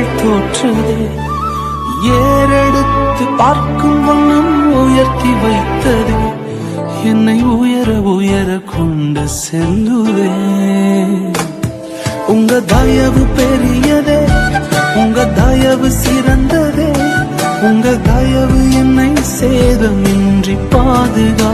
தோற்றதே ஏறெடுத்து பார்க்கும் வண்ணம் உயர்த்தி வைத்தது. என்னை உயர உயர கொண்டு செல்லுவே உங்க தயவு பெரியதே உங்க தயவு சிறந்ததே. உங்க தயவு என்னை சேதமின்றி பாதுகா